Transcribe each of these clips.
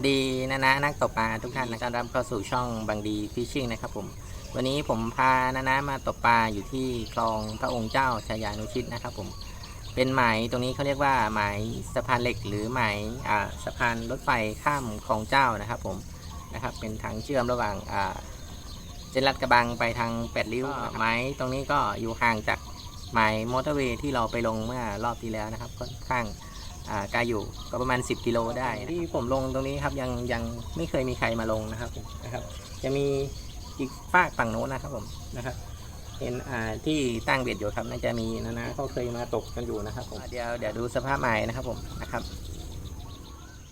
วัสดีนะนะนักตกปลาทุกท่านนะครับรับเข้าสู่ช่องบางดีฟิชชิ่งนะครับผม วันนี้ผมพานะนะมาตกปลาอยู่ที่คลองพระองค์เจ้าชายานุชิตนะครับผม เป็นหมายตรงนี้เขาเรียกว่าหมายสะพานเหล็กหรือหมายอ่าสะพานรถไฟข้ามคลองเจ้านะครับผมนะครับ เป็นทางเชื่อมระหว่างอ่าเจนรัดกระบังไปทางแปดริ้วนะครับหมายตรงนี้ก็อยู่ห่างจากหมายมอเตอร์เวย์ที่เราไปลงเมื่อรอบที่แล้วนะครับ ค่อนข้าง อ่าไกลอยู่ก็ประมาณ 10 กิโลได้นะที่ผมลงตรงนี้ครับยังยังไม่เคยมีใครมาลงนะครับผมนะครับ จะมีอีกฝากฝั่งโน้นนะครับผมนะครับเห็นอ่าที่ตั้งเบ็ดอยู่ครับน่าจะมีนะนะเขาเคยมาตกกันอยู่นะครับผมเดี๋ยวเดี๋ยวดูสภาพใหม่นะครับผมนะครับ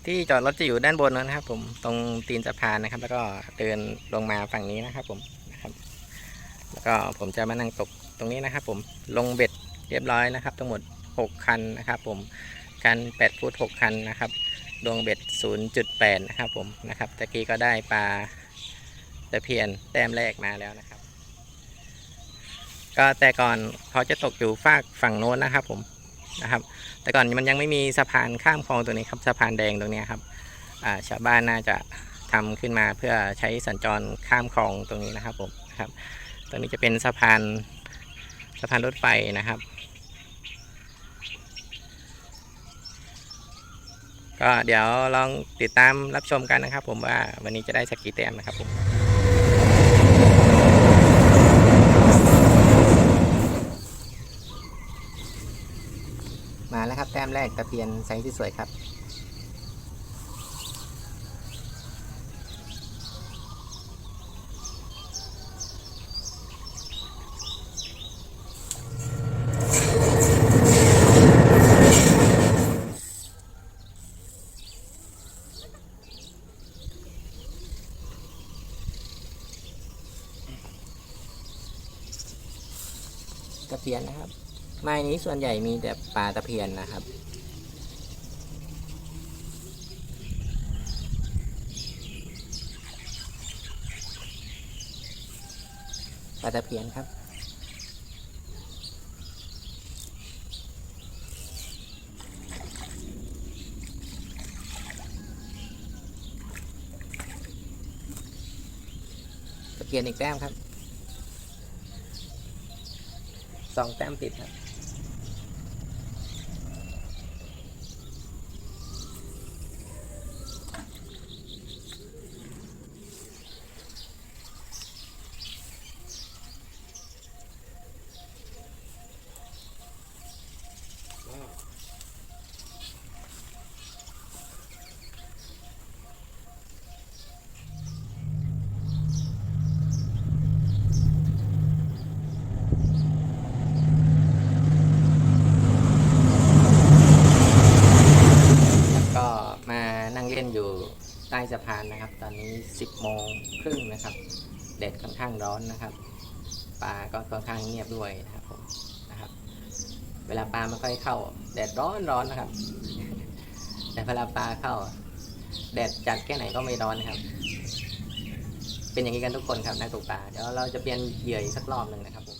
ที่จอดรถจะอยู่ด้านบนนะครับ ผมตรงตีนสะพานนะครับ แล้วก็เดินลงมาฝั่งนี้นะครับ ผมนะครับ แล้วก็ผมจะมานั่งตกตรงนี้นะครับ ผมลงเบ็ดเรียบร้อยนะครับ ทั้งหมด 6 คันนะครับ ผม คัน 8 ฟุต 6 คันนะครับ ดวงเบ็ด 0.8 นะครับผมนะครับตะกี้ก็ได้ปลาตะเพียนแต้มแรกมาแล้วนะครับ ก็แต่ก่อนเขาจะตกอยู่ฝากฝั่งโน้นนะครับผมนะครับ แต่ก่อนมันยังไม่มีสะพานข้ามคลองตรงนี้ครับสะพานแดงตรงนี้ครับชาวบ้านน่าจะทำขึ้นมาเพื่อใช้สัญจรข้ามคลองตรงนี้นะครับผมนะครับตรงนี้จะเป็นสะพานสะพานรถไฟนะครับ ก็เดี๋ยวลองติดตามรับชมกันนะครับ ผมว่าวันนี้จะได้สักกี่แต้มนะครับผมมาแล้วครับแต้มแรกตะเพียนไซส์ที่สวยครับ ตะเพียนนะครับ ไม้นี้ส่วนใหญ่มีแต่ปลาตะเพียนนะครับ ปลาตะเพียนครับ ตะเพียนอีกแต้มครับ สองแต้มติดครับ แล้วก็มานั่งเล่นอยู่ใต้ สะพานนะครับ ตอนนี้ 10โมงครึ่งนะครับแดดค่อนข้างร้อนนะครับปลาก็ค่อนข้างเงียบด้วยนะครับผมนะครับ เวลาปลาไม่ค่อยเข้าแดดร้อนร้อนนะครับ แต่เวลาปลาเข้า แดดจัดแค่ไหนก็ไม่ร้อนนะครับ เป็นอย่างนี้กันทุกคนครับนักตกปลาเดี๋ยวเราจะเปลี่ยนเหยื่ออีกสักรอบหนึ่งนะครับผม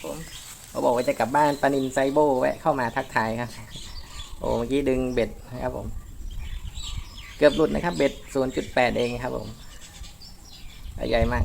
ค เขาบอกว่าจะกลับบ้านปานินไซโบแวะเข้ามาทักทายครับ โอ้เมื่อกี้ดึงเบ็ดนะครับผม เกือบหลุดนะครับ เบ็ด0.8เองครับผมใหญ่มาก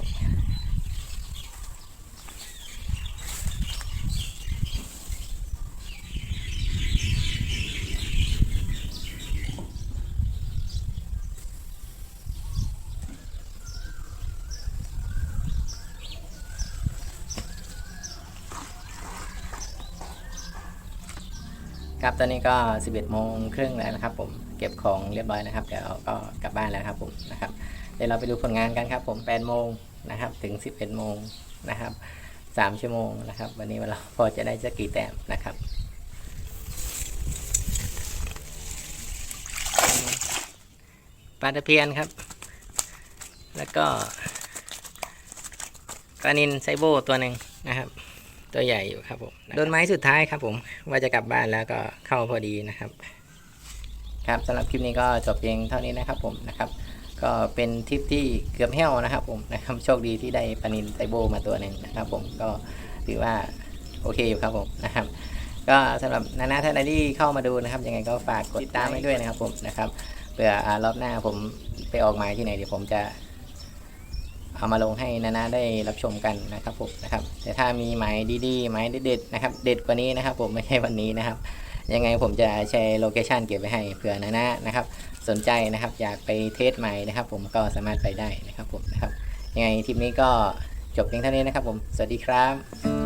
ครับตอนนี้ก็ 11โมงครึ่งแล้วนะครับ ผมเก็บของเรียบร้อยนะครับเดี๋ยวก็กลับบ้านแล้วครับผมนะครับเดี๋ยวเราไปดูผลงานกันครับผม8โมงนะครับถึง 11โมงนะครับ3ชั่วโมงนะครับ วันนี้เราพอจะได้จะกี่แต้มนะครับปลาตะเพียนครับ แล้วก็ปลานินไซโบตัวหนึ่งนะครับ ตัวใหญ่อยู่ครับผมโดนไม้สุดท้ายครับผมว่าจะกลับบ้านแล้วก็เข้าพอดีนะครับ ครับสำหรับคลิปนี้ก็จบเพียงเท่านี้นะครับผมนะครับ ก็เป็นทริปที่เกือบแห้วนะครับผมนะครับโชคดีที่ได้ปนินไซโบมาตัวหนึ่งนะครับ ผมก็ถือว่าโอเคอยู่ครับผมนะครับ ก็สำหรับนานาท่านใดที่เข้ามาดูนะครับยังไงก็ฝากกดติดตามไว้ด้วยนะครับผมนะครับเผื่อรอบหน้าผมไปออกหมายที่ไหนเดี๋ยวผมจะ เอามาลงให้นานาได้รับชมกันนะครับผมนะครับแต่ถ้ามีหมายดีๆหมายเด็ดๆนะครับเด็ดกว่านี้นะครับ ผมไม่ใช่วันนี้นะครับ ยังไงผมจะแชร์โลเคชันเก็บไว้ให้เผื่อนานานะครับ สนใจนะครับอยากไปเทสใหม่นะครับ ผมก็สามารถไปได้นะครับผมนะครับยังไงทริปนี้ก็จบเพียงเท่านี้นะครับ ผมสวัสดีครับ